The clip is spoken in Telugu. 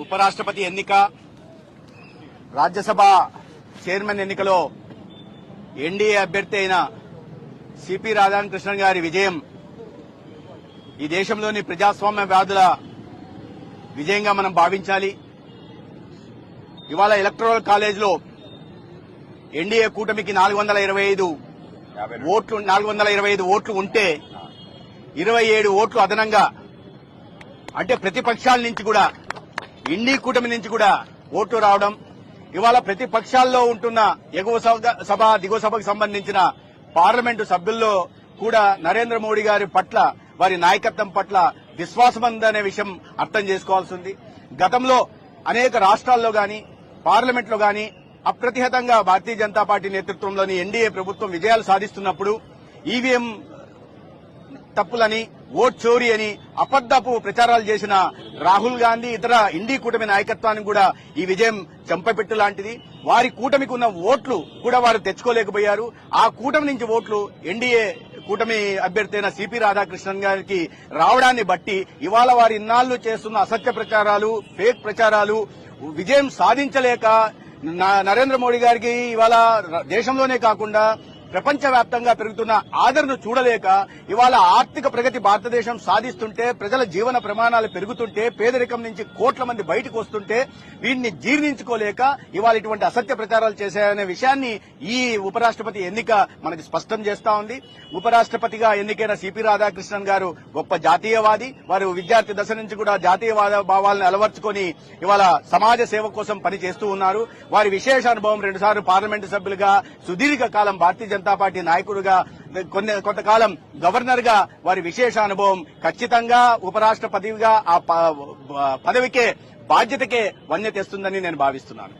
ఉపరాష్ట్రపతి ఎన్నిక రాజ్యసభ చైర్మన్ ఎన్నికలో ఎన్డీఏ అభ్యర్థి అయిన సిపి రాధాకృష్ణన్ గారి విజయం ఈ దేశంలోని ప్రజాస్వామ్య వ్యాధుల విజయంగా మనం భావించాలి. ఇవాళ ఎలక్ట్రల్ కాలేజ్లో ఎన్డీఏ కూటమికి నాలుగు వందల ఇరవై ఐదు ఓట్లు నాలుగు వందల ఇరవై ఐదు ఓట్లు ఉంటే ఇరవై ఏడు ఓట్లు అదనంగా అంటే ప్రతిపక్షాల నుంచి కూడా ఇండి కూటమి నుంచి కూడా ఓట్లు రావడం ఇవాళ ప్రతిపక్షాల్లో ఉంటున్న ఎగువ సభ- సభ దిగువ సభకు సంబంధించిన పార్లమెంటు సభ్యుల్లో కూడా నరేంద్ర మోడీ గారి పట్ల వారి నాయకత్వం పట్ల విశ్వాసం ఉందనే విషయం అర్థం చేసుకోవాల్సింది. గతంలో అనేక రాష్ట్రాల్లో గాని పార్లమెంట్లో గాని అప్రతిహతంగా భారతీయ జనతా పార్టీ నేతృత్వంలోని ఎన్డీఏ ప్రభుత్వం విజయాలు సాధిస్తున్నప్పుడు ఈవీఎం తప్పులని ఓట్ చోరీ అని అబద్దపు ప్రచారాలు చేసిన రాహుల్ గాంధీ ఇతర ఇండి కూటమి నాయకత్వానికి కూడా ఈ విజయం చంపపెట్టు లాంటిది. వారి కూటమికి ఉన్న ఓట్లు కూడా వారు తెచ్చుకోలేకపోయారు. ఆ కూటమి నుంచి ఓట్లు ఎన్డీఏ కూటమి అభ్యర్థి అయిన సిపి రాధాకృష్ణన్ గారికి రావడాన్ని బట్టి ఇవాళ వారి ఇన్నాళ్ళు చేస్తున్న అసత్య ప్రచారాలు ఫేక్ ప్రచారాలు విజయం సాధించలేక న- నరేంద్ర మోడీ గారికి ఇవాళ దేశంలోనే కాకుండా ప్రపంచవ్యాప్తంగా పెరుగుతున్న ఆదరణ చూడలేక ఇవాళ ఆర్థిక ప్రగతి భారతదేశం సాధిస్తుంటే ప్రజల జీవన ప్రమాణాలు పెరుగుతుంటే పేదరికం నుంచి కోట్ల మంది బయటకు వస్తుంటే వీటిని జీర్ణించుకోలేక ఇవాళ ఇటువంటి అసత్య ప్రచారాలు చేశాయనే విషయాన్ని ఈ ఉపరాష్ట్రపతి ఎన్నిక మనకి స్పష్టం చేస్తా ఉంది. ఉపరాష్ట్రపతిగా ఎన్నికైన సిపి రాధాకృష్ణన్ గారు గొప్ప జాతీయవాది. వారు విద్యార్థి దశ నుంచి కూడా జాతీయవాద భావాలను అలవర్చుకొని ఇవాళ సమాజ సేవ కోసం పనిచేస్తూ ఉన్నారు. వారి విశేష అనుభవం రెండుసార్లు పార్లమెంటు సభ్యులుగా సుదీర్ఘ కాలం భారతీయ జనతా పార్టీ నాయకుడుగా కొన్ని కొంతకాలం గవర్నర్గా వారి విశేష అనుభవం ఖచ్చితంగా ఉపరాష్ట్రపతిగా ఆ ప- పదవికే బాధ్యతకే వన్య తెస్తుందని నేను భావిస్తున్నాను.